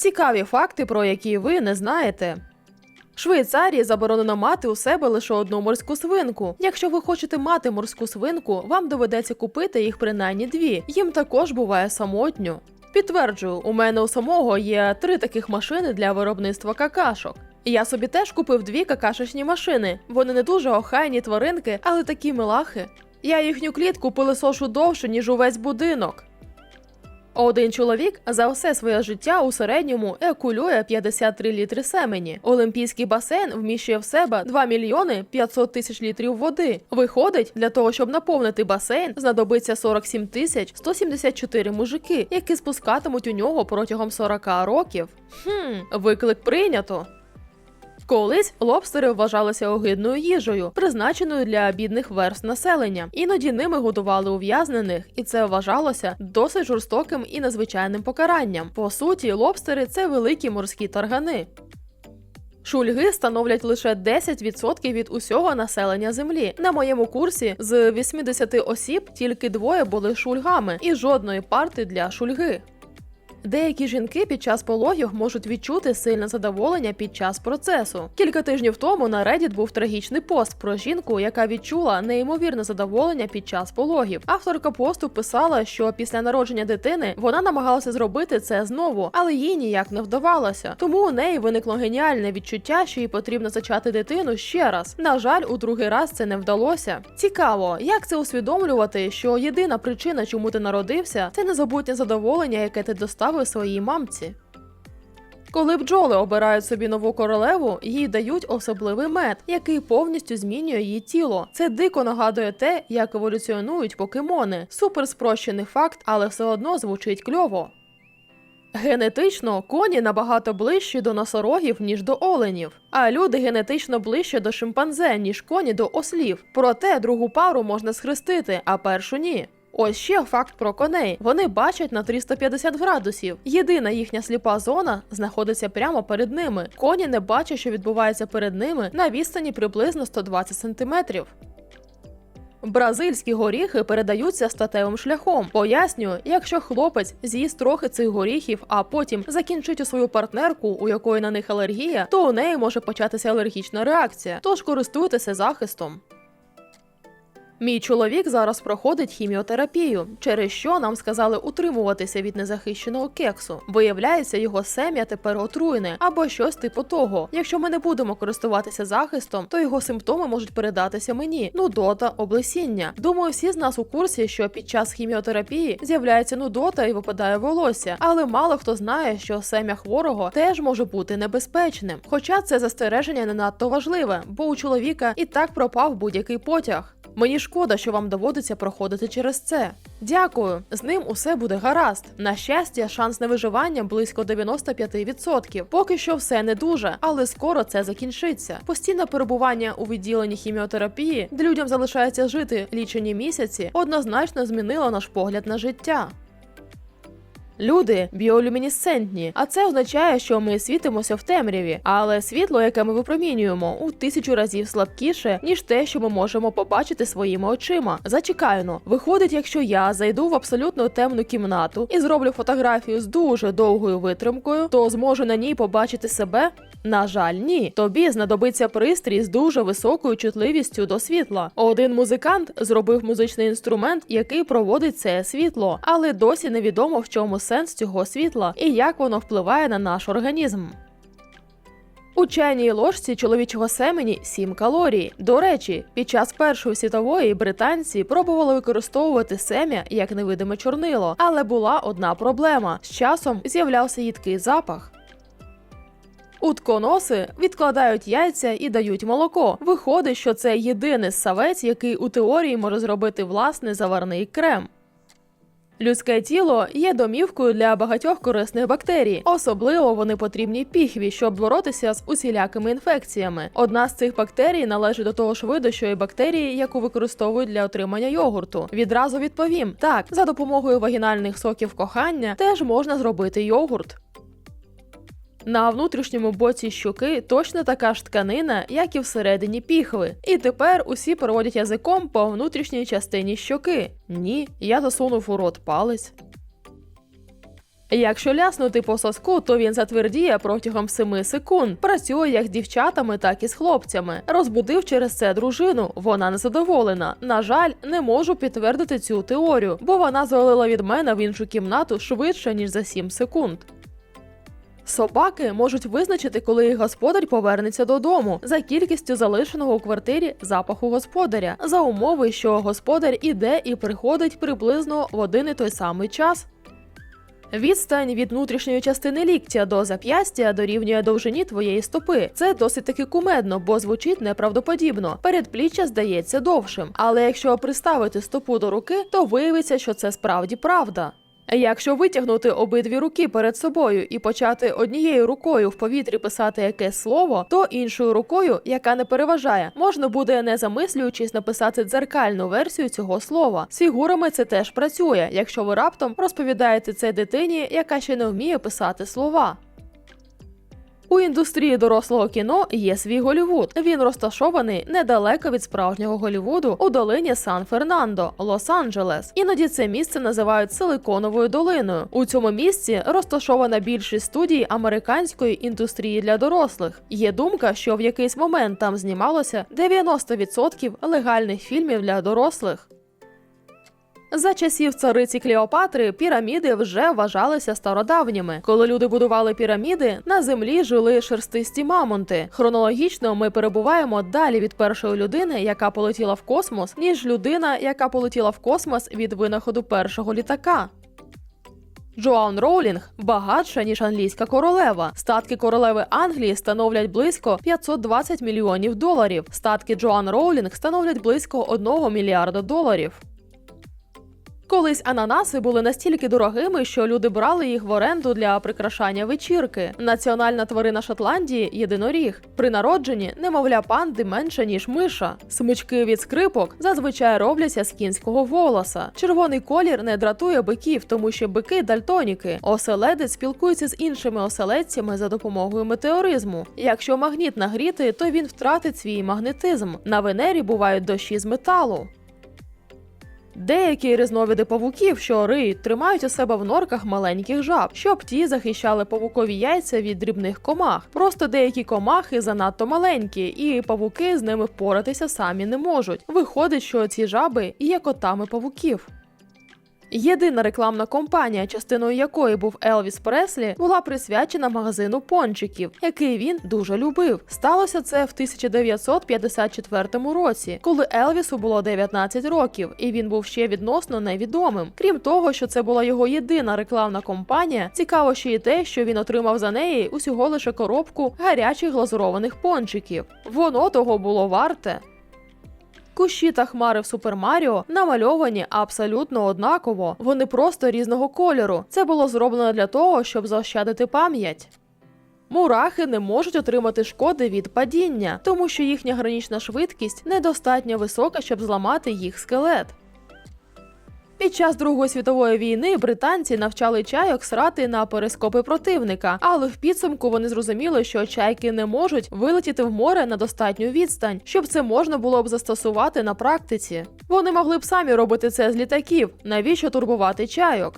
Цікаві факти, про які ви не знаєте. Швейцарії заборонено мати у себе лише одну морську свинку. Якщо ви хочете мати морську свинку, вам доведеться купити їх принаймні дві. Їм також буває самотньо. Підтверджую, у мене у самого є три таких машини для виробництва какашок. Я собі теж купив дві какашечні машини. Вони не дуже охайні тваринки, але такі милахи. Я їхню клітку пилисошу довше, ніж увесь будинок. Один чоловік за все своє життя у середньому екулює 53 літри семені. Олімпійський басейн вміщує в себе 2 мільйони 500 тисяч літрів води. Виходить, для того, щоб наповнити басейн, знадобиться 47 тисяч 174 мужики, які спускатимуть у нього протягом 40 років. Хм, виклик прийнято. Колись лобстери вважалися огидною їжею, призначеною для бідних верст населення. Іноді ними годували ув'язнених, і це вважалося досить жорстоким і незвичайним покаранням. По суті, лобстери це великі морські таргани. Шульги становлять лише 10% від усього населення землі. На моєму курсі з 80 осіб тільки двоє були шульгами і жодної парти для шульги. Деякі жінки під час пологів можуть відчути сильне задоволення під час процесу. Кілька тижнів тому на Reddit був трагічний пост про жінку, яка відчула неймовірне задоволення під час пологів. Авторка посту писала, що після народження дитини вона намагалася зробити це знову, але їй ніяк не вдавалося. Тому у неї виникло геніальне відчуття, що їй потрібно зачати дитину ще раз. На жаль, у другий раз це не вдалося. Цікаво, як це усвідомлювати, що єдина причина, чому ти народився, це незабутнє задоволення, яке ти доставив своїй мамці. Коли бджоли обирають собі нову королеву, їй дають особливий мед, який повністю змінює її тіло. Це дико нагадує те, як еволюціонують покемони. Супер спрощений факт, але все одно звучить кльово. Генетично коні набагато ближчі до носорогів, ніж до оленів, а люди генетично ближче до шимпанзе, ніж коні до ослів. Проте другу пару можна схрестити, а першу ні. Ось ще факт про коней. Вони бачать на 350 градусів. Єдина їхня сліпа зона знаходиться прямо перед ними. Коні не бачать, що відбувається перед ними на відстані приблизно 120 сантиметрів. Бразильські горіхи передаються статевим шляхом. Пояснюю, якщо хлопець з'їсть трохи цих горіхів, а потім закінчить у свою партнерку, у якої на них алергія, то у неї може початися алергічна реакція. Тож користуйтеся захистом. Мій чоловік зараз проходить хіміотерапію, через що нам сказали утримуватися від незахищеного кексу. Виявляється, його сем'я тепер отруєне або щось типу того. Якщо ми не будемо користуватися захистом, то його симптоми можуть передатися мені. Нудота, облесіння. Думаю, всі з нас у курсі, що під час хіміотерапії з'являється нудота і випадає волосся, але мало хто знає, що сем'я хворого теж може бути небезпечним. Хоча це застереження не надто важливе, бо у чоловіка і так пропав будь-який потяг. Мені шкода, що вам доводиться проходити через це. Дякую, з ним усе буде гаразд. На щастя, шанс на виживання близько 95%. Поки що все не дуже, але скоро це закінчиться. Постійне перебування у відділенні хіміотерапії, де людям залишається жити лічені місяці, однозначно змінило наш погляд на життя. Люди біолюмінесцентні, а це означає, що ми світимося в темряві, але світло, яке ми випромінюємо, у тисячу разів слабкіше, ніж те, що ми можемо побачити своїми очима. Зачекайно, виходить, якщо я зайду в абсолютно темну кімнату і зроблю фотографію з дуже довгою витримкою, то зможу на ній побачити себе. На жаль, ні. Тобі знадобиться пристрій з дуже високою чутливістю до світла. Один музикант зробив музичний інструмент, який проводить це світло, але досі невідомо в чому сенс цього світла і як воно впливає на наш організм. У чайній ложці чоловічого семені 7 калорій. До речі, під час Першої світової британці пробували використовувати сем'я як невидиме чорнило, але була одна проблема: з часом з'являвся їдкий запах. Утконоси відкладають яйця і дають молоко. Виходить, що це єдиний савець, який у теорії може зробити власний заварний крем. Людське тіло є домівкою для багатьох корисних бактерій. Особливо вони потрібні піхві, щоб боротися з усілякими інфекціями. Одна з цих бактерій належить до того ж виду, що й бактерії, яку використовують для отримання йогурту. Відразу відповім: так, за допомогою вагінальних соків кохання теж можна зробити йогурт. На внутрішньому боці щуки точно така ж тканина, як і всередині піхви. І тепер усі проводять язиком по внутрішній частині щоки. Ні, я засунув у рот палець. Якщо ляснути по соску, то він затвердіє протягом 7 секунд. Працює як з дівчатами, так і з хлопцями. Розбудив через це дружину. Вона незадоволена. На жаль, не можу підтвердити цю теорію, бо вона звалила від мене в іншу кімнату швидше ніж за 7 секунд. Собаки можуть визначити, коли їх господар повернеться додому за кількістю залишеного у квартирі запаху господаря, за умови, що господар іде і приходить приблизно в один і той самий час. Відстань від внутрішньої частини ліктя до зап'ястя дорівнює довжині твоєї стопи. Це досить таки кумедно, бо звучить неправдоподібно. Передпліччя здається довшим. Але якщо приставити стопу до руки, то виявиться, що це справді правда. Якщо витягнути обидві руки перед собою і почати однією рукою в повітрі писати якесь слово, то іншою рукою, яка не переважає, можна буде не замислюючись написати дзеркальну версію цього слова. З фігурами це теж працює, якщо ви раптом розповідаєте це дитині, яка ще не вміє писати слова. У індустрії дорослого кіно є свій Голівуд. Він розташований недалеко від справжнього Голівуду у долині Сан-Фернандо, Лос-Анджелес. Іноді це місце називають Силиконовою долиною. У цьому місці розташована більшість студій американської індустрії для дорослих. Є думка, що в якийсь момент там знімалося 90% легальних фільмів для дорослих. За часів цариці Клеопатри піраміди вже вважалися стародавніми. Коли люди будували піраміди, на землі жили шерстисті мамонти. Хронологічно ми перебуваємо далі від першої людини, яка полетіла в космос, ніж людина, яка полетіла в космос від винаходу першого літака. Джоан Роулінг багатша ніж англійська королева. Статки королеви Англії становлять близько 520 мільйонів доларів. Статки Джоан Роулінг становлять близько 1 мільярда доларів. Колись ананаси були настільки дорогими, що люди брали їх в оренду для прикрашання вечірки. Національна тварина Шотландії єдиноріг. При народженні немовля панди менше ніж миша. Смички від скрипок зазвичай робляться з кінського волоса. Червоний колір не дратує биків, тому що бики дальтоніки. Оселедець спілкується з іншими оселедцями за допомогою метеоризму. Якщо магніт нагріти, то він втратить свій магнетизм. На Венері бувають дощі з металу. Деякі різновиди павуків, що риють, тримають у себе в норках маленьких жаб, щоб ті захищали павукові яйця від дрібних комах. Просто деякі комахи занадто маленькі, і павуки з ними впоратися самі не можуть. Виходить, що ці жаби є котами павуків. Єдина рекламна кампанія, частиною якої був Елвіс Преслі, була присвячена магазину пончиків, який він дуже любив. Сталося це в 1954 році, коли Елвісу було 19 років, і він був ще відносно невідомим. Крім того, що це була його єдина рекламна кампанія, цікаво ще й те, що він отримав за неї усього лише коробку гарячих глазурованих пончиків. Воно того було варте. Кущі та хмари в Супер Маріо намальовані абсолютно однаково. Вони просто різного кольору. Це було зроблено для того, щоб заощадити пам'ять. Мурахи не можуть отримати шкоди від падіння, тому що їхня гранічна швидкість недостатньо висока, щоб зламати їх скелет. Під час Другої світової війни британці навчали чайок срати на перископи противника, але в підсумку вони зрозуміли, що чайки не можуть вилетіти в море на достатню відстань, щоб це можна було б застосувати на практиці. Вони могли б самі робити це з літаків. Навіщо турбувати чайок?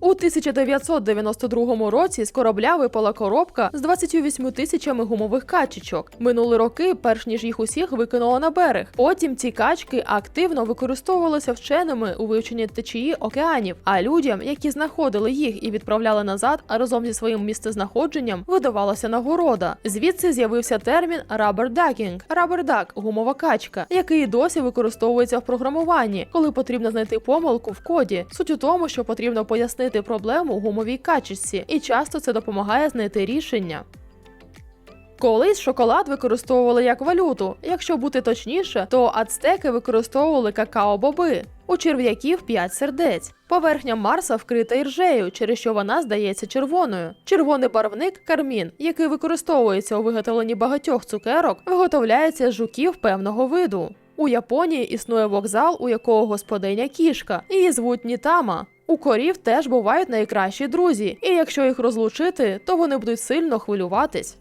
У 1992 році з корабля випала коробка з 28 тисячами гумових качечок. Минули роки, перш ніж їх усіх викинуло на берег. Потім ці качки активно використовувалися вченими у вивченні течії океанів, а людям, які знаходили їх і відправляли назад, разом зі своїм місцезнаходженням видавалася нагорода. Звідси з'явився термін рабердакінг рабердак гумова качка, який досі використовується в програмуванні, коли потрібно знайти помилку в коді. Суть у тому, що потрібно пояснити проблему у гумовій качечці, і часто це допомагає знайти рішення. Колись шоколад використовували як валюту. Якщо бути точніше, то ацтеки використовували какао-боби. У черв'яків 5 сердець. Поверхня Марса вкрита іржею, через що вона здається червоною. Червоний барвник кармін, який використовується у виготовленні багатьох цукерок, виготовляється з жуків певного виду. У Японії існує вокзал, у якого господиня кішка, її звуть Нітама. У корів теж бувають найкращі друзі, і якщо їх розлучити, то вони будуть сильно хвилюватись.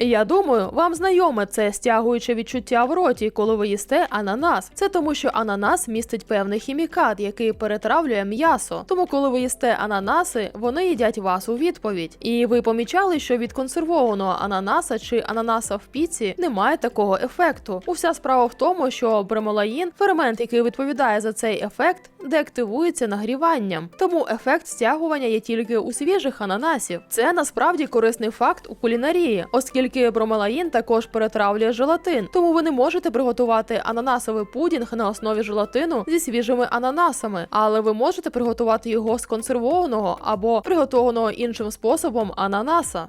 Я думаю, вам знайоме це стягуюче відчуття в роті, коли ви їсте ананас. Це тому, що ананас містить певний хімікат, який перетравлює м'ясо. Тому, коли ви їсте ананаси, вони їдять вас у відповідь. І ви помічали, що від консервованого ананаса чи ананаса в піці немає такого ефекту. Уся справа в тому, що бремолаїн, фермент, який відповідає за цей ефект, деактивується нагріванням. Тому ефект стягування є тільки у свіжих ананасів. Це насправді корисний факт у кулінарії, оскільки бромелаїн також перетравлює желатин. Тому ви не можете приготувати ананасовий пудінг на основі желатину зі свіжими ананасами, але ви можете приготувати його з консервованого або приготованого іншим способом ананаса.